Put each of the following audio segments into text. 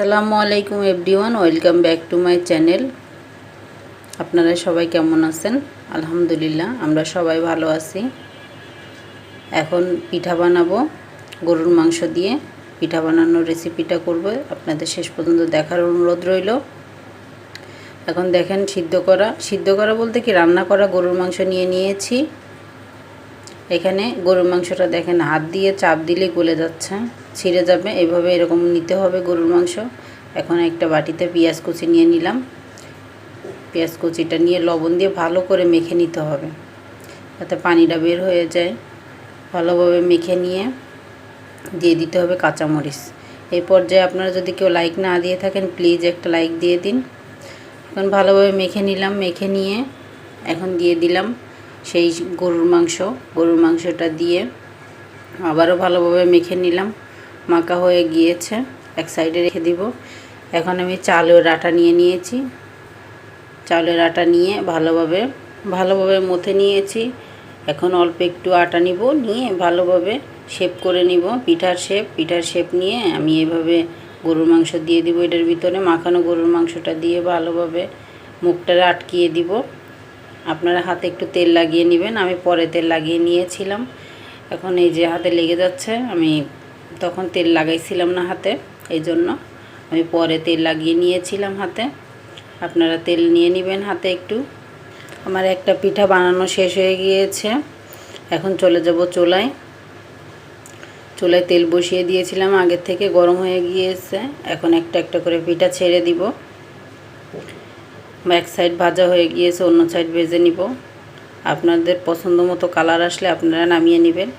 আসসালামু আলাইকুম everyone, welcome back to my channel. আপনারা সবাই কেমন আছেন? আলহামদুলিল্লাহ, আমরা সবাই ভালো আছি। এখন পিঠা বানাবো, গরুর মাংস দিয়ে পিঠা বানানোর রেসিপিটা করব। আপনাদের শেষ পর্যন্ত দেখার অনুরোধ রইল। এখন দেখেন সিদ্ধ করা। সিদ্ধ করা বলতে কি? রান্না করা গরুর মাংস নিয়ে নিয়েছি। এখানে গরুর মাংসটা দেখেন, হাত দিয়ে চাপ দিলে গলে যাচ্ছে, ছিঁড়ে যাবে। এভাবে এরকম নিতে হবে গরুর মাংস। এখন একটা বাটিতে পেঁয়াজ কুচি নিয়ে নিলাম। পেঁয়াজ কুচিটা নিয়ে লবণ দিয়ে ভালো করে মেখে নিতে হবে, যাতে পানিটা বের হয়ে যায়। ভালোভাবে মেখে নিয়ে দিয়ে দিতে হবে কাঁচামরিচ। এই পর্যায়ে আপনারা যদি কেউ লাইক না দিয়ে থাকেন প্লিজ একটা লাইক দিয়ে দিন। এখন ভালোভাবে মেখে নিলাম, মেখে নিয়ে এখন দিয়ে দিলাম সেই গরুর মাংস, গরুর মাংসটা দিয়ে আবারও ভালোভাবে মেখে নিলাম। মাখা হয়ে গিয়েছে, এক সাইডে রেখে দিব। এখন আমি চালের আটা নিয়ে নিয়েছি। চালের আটা নিয়ে ভালোভাবে ভালোভাবে মথে নিয়েছি। এখন অল্প একটু আটা নিব, নিয়ে ভালোভাবে শেপ করে নিব। পিঠার শেপ পিঠার শেপ নিয়ে আমি এভাবে গরুর মাংস দিয়ে দিব। এটার ভিতরে মাখানো গরুর মাংসটা দিয়ে ভালোভাবে মুখটা আটকিয়ে দিব। আপনারা হাতে একটু তেল লাগিয়ে নেবেন। আমি পরে তেল লাগিয়ে নিয়েছিলাম। এখন এই যে হাতে লেগে যাচ্ছে, আমি তখন তেল লাগাইছিলাম না হাতে, এই জন্য আমি পরে তেল লাগিয়ে নিয়েছিলাম হাতে। আপনারা তেল নিয়ে নেবেন হাতে একটু। আমার একটা পিঠা বানানো শেষ হয়ে গিয়েছে। এখন চলে যাব চুলায়। চুলায় তেল বসিয়ে দিয়েছিলাম, আগের থেকে গরম হয়ে গিয়েছে। এখন একটা একটা করে পিঠা ছেড়ে দিব। এক সাইড ভাজা হয়ে গিয়েছে, অন্য সাইড ভেজে নিব। আপনাদের পছন্দ মতো কালার আসলে আপনারা নামিয়ে নেবেন।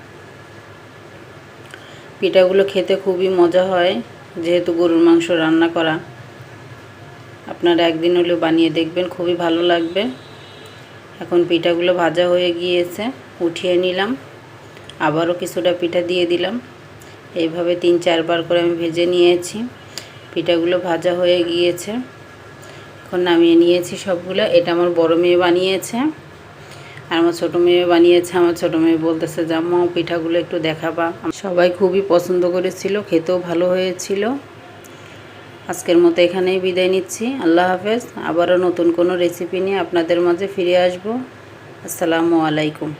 পিঠাগুলো খেতে খুবই মজা হয়, যেহেতু গরুর মাংস রান্না করা। আপনারা একদিন হলেও বানিয়ে দেখবেন, খুবই ভালো লাগবে। এখন পিঠাগুলো ভাজা হয়ে গিয়েছে, উঠিয়ে নিলাম। আবারও কিছুটা পিঠা দিয়ে দিলাম। এইভাবে তিন, চারবার করে আমি ভেজে নিয়েছি। পিঠাগুলো ভাজা হয়ে গিয়েছে। এখন নামিয়ে নিয়েছি সবগুলো। এটা আমার বড় মেয়ে বানিয়েছে। আর আমার ছোটো মেয়ে বানিয়েছে। আমার ছোটো মেয়ে বলতেছে, জাম্মা, পিঠাগুলো একটু দেখাবা। সবাই খুবই পছন্দ করেছিল, খেতেও ভালো হয়েছিল। আজকের মতো এখানেই বিদায় নিচ্ছি। আল্লাহ হাফেজ। আবারও নতুন কোনো রেসিপি নিয়ে আপনাদের মাঝে ফিরে আসব। আসসালামু আলাইকুম।